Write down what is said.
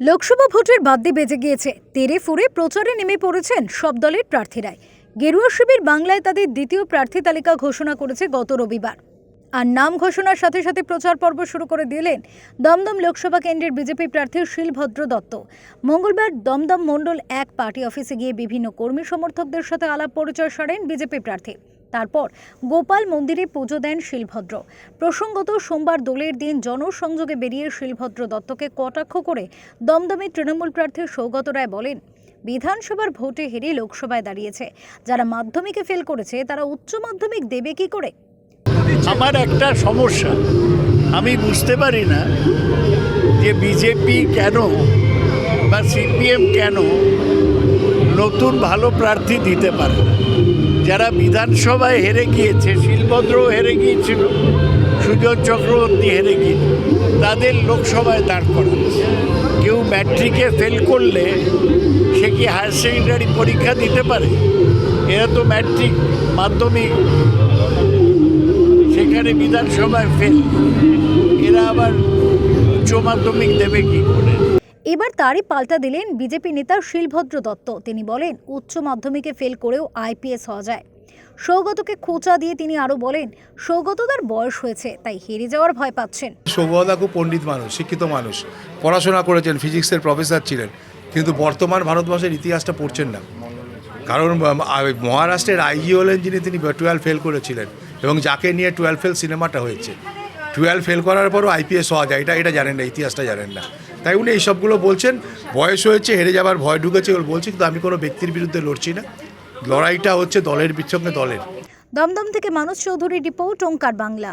লোকসভা ভোটের বাদ্যে বেজে গিয়েছে। তেরে ফুরে প্রচারে নেমে পড়েছেন সব দলের প্রার্থীরাই। গেরুয়া শিবির বাংলায় তাদের দ্বিতীয় প্রার্থী তালিকা ঘোষণা করেছে গত রবিবার। আর নাম ঘোষণার সাথে সাথে প্রচার পর্ব শুরু করে দিলেন দমদম লোকসভা কেন্দ্রের বিজেপি প্রার্থী শিলভদ্র দত্ত। মঙ্গলবার দমদম মণ্ডল এক পার্টি অফিসে গিয়ে বিভিন্ন কর্মী সমর্থকদের সাথে আলাপ পরিচয় সারেন বিজেপি প্রার্থী। তারপর গোপাল মন্দিরে পুজো দেন শিলভদ্র। প্রসঙ্গত সোমবার দোলের দিন জনসংযোগে বেরিয়ে শিলভদ্র দত্তকে কটাক্ষ করে দমদমে তৃণমূল প্রার্থী সৌগত রায় বলেন, বিধানসভার ভোটে হেরে লোকসভায় দাঁড়িয়েছে। যারা মাধ্যমিকে ফেল করেছে, তারা উচ্চ মাধ্যমিক দেবে কি করে? আমার একটা সমস্যা। আমি বুঝতে পারি না যে বিজেপি কেন বা সিপিএম কেন নতুন ভালো প্রার্থী দিতে পারে। যারা বিধানসভায় হেরে গিয়েছে, শিলভদ্রও হেরে গিয়েছিল, সুজন চক্রবর্তী হেরে গিয়ে তাদের লোকসভায় দাঁড় করাচ্ছে। কেউ ম্যাট্রিকে ফেল করলে সে কি হায়ার সেকেন্ডারি পরীক্ষা দিতে পারে? এরা তো ম্যাট্রিক মাধ্যমিক। সেখানে বিধানসভায় ফেল এরা আবার উচ্চ মাধ্যমিক দেবে কি করে? এবার তারই পাল্টা দিলেন বিজেপি নেতা শিলভদ্র দত্ত। তিনি বলেন, উচ্চ মাধ্যমিকে ফেল করেও আইপিএস হওয়া যায়। সৌগতকে খোঁচা দিয়ে তিনি আরও বলেন, সৌগত তার বয়স হয়েছে, তাই হেরে যাওয়ার ভয় পাচ্ছেন। সৌগতা খুব পণ্ডিত মানুষ, শিক্ষিত মানুষ। পড়াশোনা করেছেন, ফিজিক্সের প্রফেসর ছিলেন, কিন্তু বর্তমান ভারতবর্ষের ইতিহাসটা পড়ছেন না। কারণ মহারাষ্ট্রের আইজি হলেন যিনি তিনি টুয়েলভ ফেল করেছিলেন, এবং যাকে নিয়ে টুয়েলভ ফেল সিনেমাটা হয়েছে। টুয়েলভ ফেল করার পরও আইপিএস হওয়া যায়, এটা এটা জানেন না, ইতিহাসটা জানেন না। তাই উনি এইসবগুলো বলছেন। বয়স হয়েছে, হেরে যাবার ভয় ঢুকেছে ওর বলছি, কিন্তু আমি কোনো ব্যক্তির বিরুদ্ধে লড়ছি না। লড়াইটা হচ্ছে দলের সঙ্গে দলের। দমদম থেকে মানুষ চৌধুরী রিপোর্ট, ওঙ্কার বাংলা।